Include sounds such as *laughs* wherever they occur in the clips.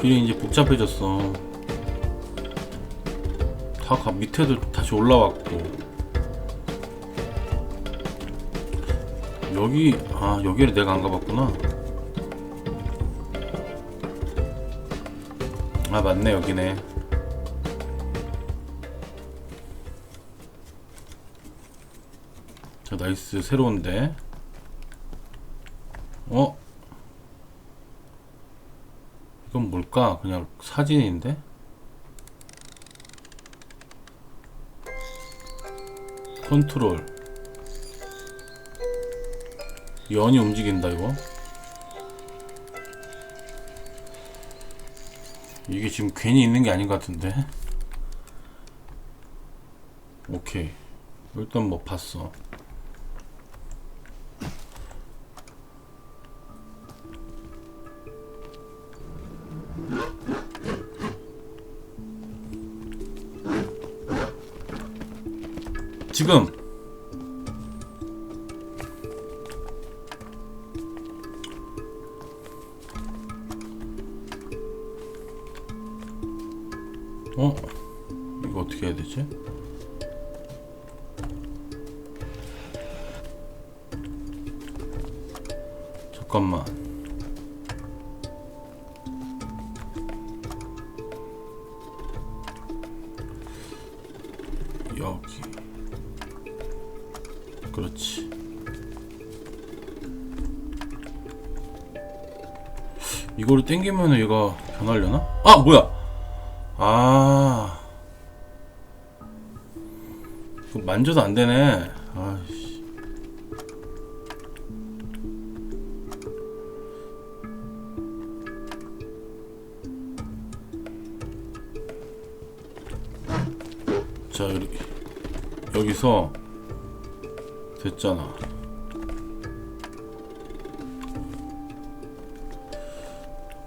길이 이제 복잡해졌어. 다 가, 밑에도 다시 올라왔고. 여기, 아, 여기를 내가 안 가봤구나. 아, 맞네, 여기네. 자, 나이스, 새로운데. 어? 이건 뭘까? 그냥 사진인데? 컨트롤. 연이 움직인다 이거? 이게 지금 괜히 있는 게 아닌 것 같은데? 오케이. 일단 뭐 봤어 지금 어? 이거 어떻게 해야 되지? 잠깐만 여기 그렇지. 이거를 땡기면 얘가 변하려나? 아 뭐야? 아, 그 만져도 안 되네. 아씨. 자 여기 여기서 됐잖아.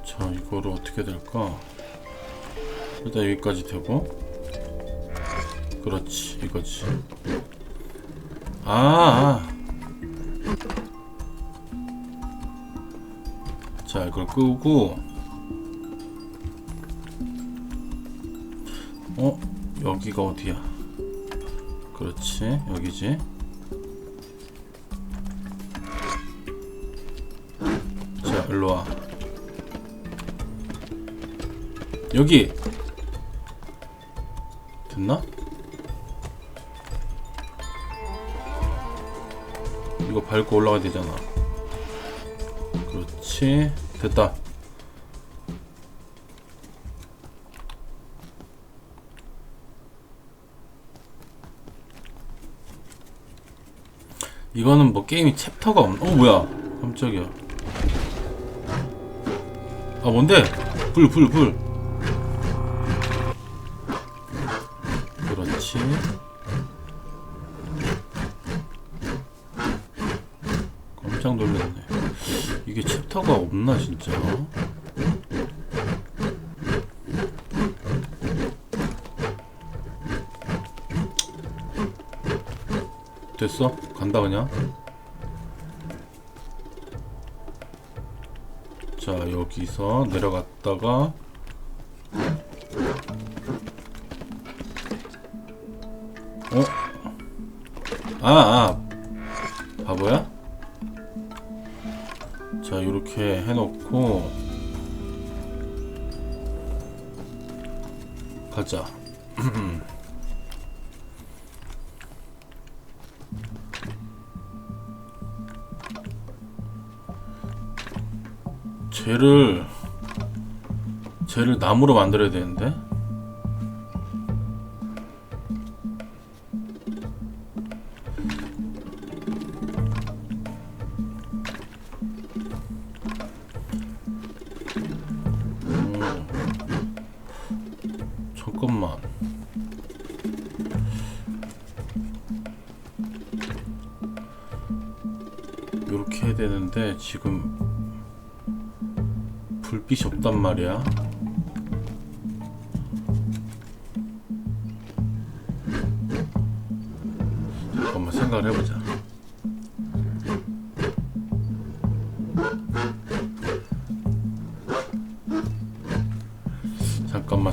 자, 이거를 어떻게 될까? 일단 여기까지 되고. 그렇지, 이거지. 아, 아. 자, 이걸 끄고. 어? 여기가 어디야? 그렇지, 여기지. 일로 와. 여기 됐나? 이거 밟고 올라가야 되잖아. 그렇지. 됐다. 이거는 뭐 게임이 챕터가 없, 어, 뭐야. 깜짝이야. 아, 뭔데? 불, 불, 불. 그렇지. 깜짝 놀랐네. 이게 챕터가 없나, 진짜? 됐어? 간다, 그냥. 자, 여기서 내려갔다가, 어? 아, 아. 바보야? 자, 이렇게 해놓고 가자. *clears throat* 쟤를 쟤를 나무로 만들어야 되는데. 이렇게 해야 되는데 지금 불빛이 없단 말이야. 잠깐만 생각을 해보자.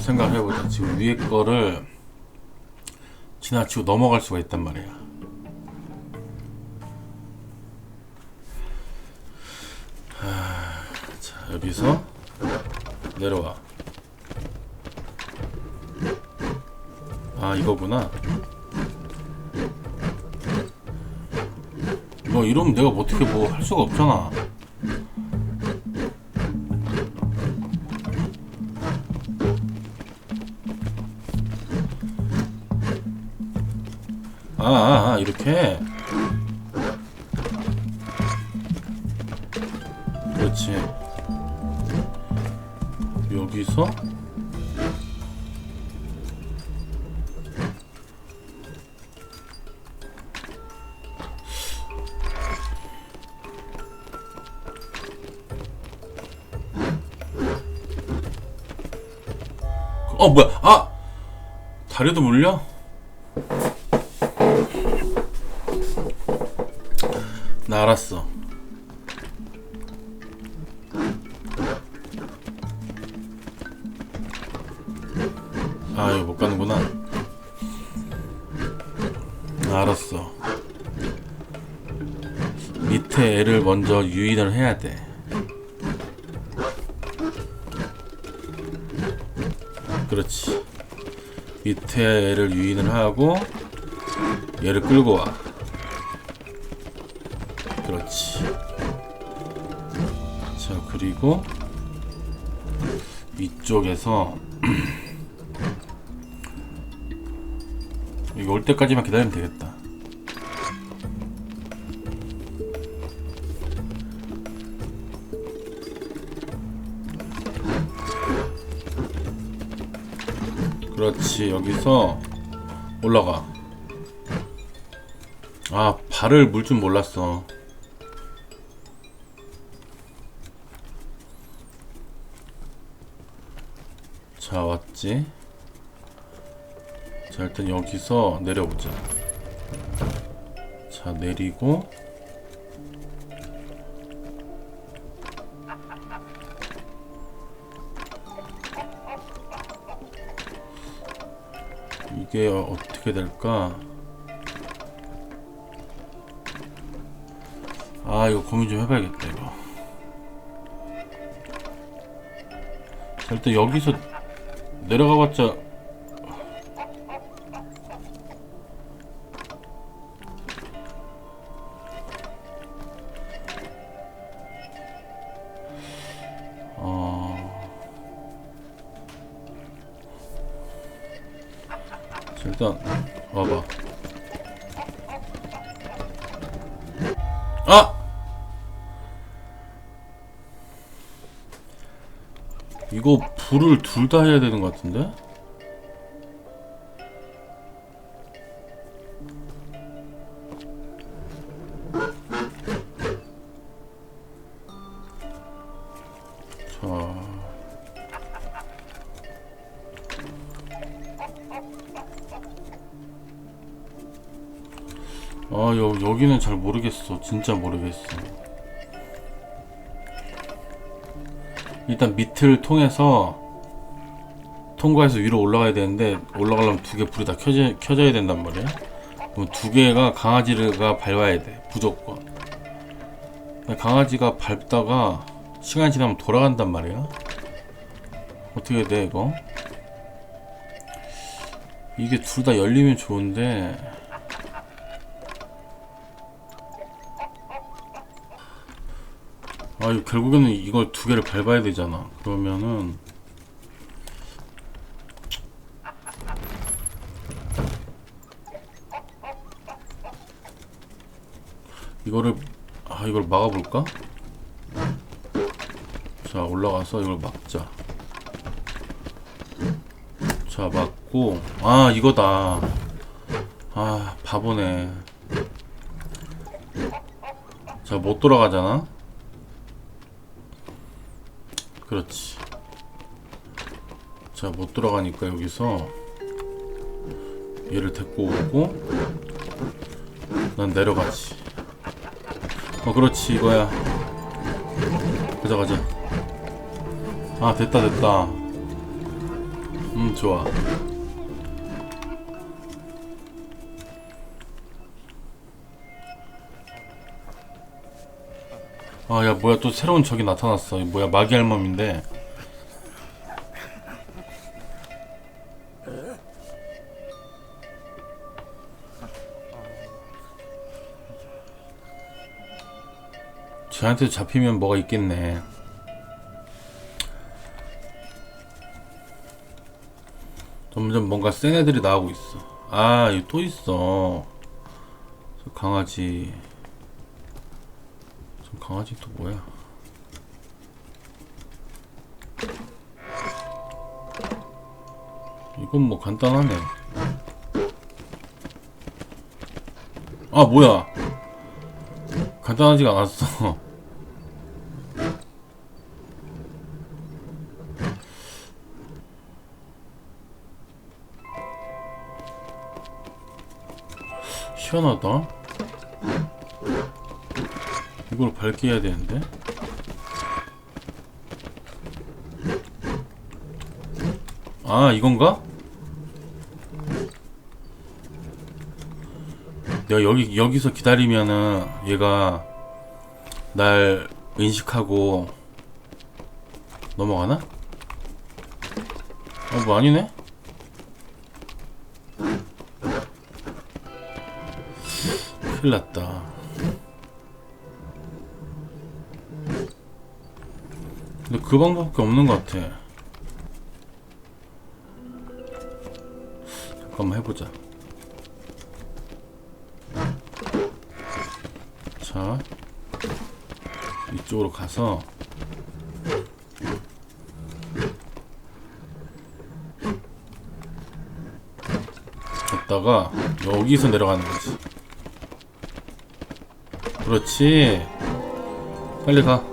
생각을 해보자. 지금 위에 거를 지나치고 넘어갈 수가 있단 말이야. 여기서 내려와. 아, 이거구나. 뭐 이러면 내가 뭐 어떻게 뭐 할 수가 없잖아. 아, 아, 아 이렇게. 그렇지. 여기서 어 뭐야? 아! 다리도 물려? 나 알았어 아 이거 못 가는구나 나. 알았어. 밑에 애를 먼저 유인을 해야 돼. 그렇지. 밑에 애를 유인을 하고 얘를 끌고 와. 그렇지. 자 그리고 이쪽에서 *clears throat* 올 때까지만 기다리면 되겠다. 그렇지 여기서 올라가. 아 발을 물 줄 몰랐어. 자 왔지 자 일단 여기서 내려보자. 자 내리고. 이게 어- 어떻게 될까? 아 이거 고민 좀 해봐야겠다 이거. 자, 일단 여기서 내려가봤자 일단 와봐 아! 이거 불을 둘 다 해야 되는 것 같은데? 자. 아, 여, 여기는 잘 모르겠어. 진짜 모르겠어. 일단 밑을 통해서 통과해서 위로 올라가야 되는데 올라가려면 두 개 불이 다 켜져, 켜져야 된단 말이야. 그럼 두 개가 강아지가 밟아야 돼. 무조건. 강아지가 밟다가 시간이 지나면 돌아간단 말이야. 어떻게 돼 이거? 이게 둘 다 열리면 좋은데 아, 결국에는 이걸 두 개를 밟아야 되잖아. 그러면은 이거를 아, 이걸 막아볼까? 자, 올라가서 이걸 막자. 자, 막고 아, 이거다. 아, 바보네. 자, 못 돌아가잖아. 그렇지. 자, 못 들어가니까 여기서 얘를 데리고 오고 난 내려가지. 어, 그렇지, 이거야. 가자, 가자. 아, 됐다, 됐다. 음 좋아. 아 야 뭐야 또 새로운 적이 나타났어. 이 뭐야 마기 할멈인데. 쟤한테 잡히면 뭐가 있겠네 점점 뭔가 센 애들이 나오고 있어. 아, 여기 또 있어. 저 강아지. 저 강아지 또 뭐야? 이건 뭐 간단하네. 아, 뭐야? 간단하지가 않았어. *laughs* 희한하다. 이걸 밝게 해야 되는데. 아, 이건가? 내가 여기, 여기서 기다리면은 얘가 날 인식하고 넘어가나? 어, 뭐 아니네? 큰일 났다. 근데 그 방법밖에 없는 것 같아. 잠깐만 해보자. 자, 이쪽으로 가서 갔다가 여기서 내려가는 거지. 그렇지. 빨리 가.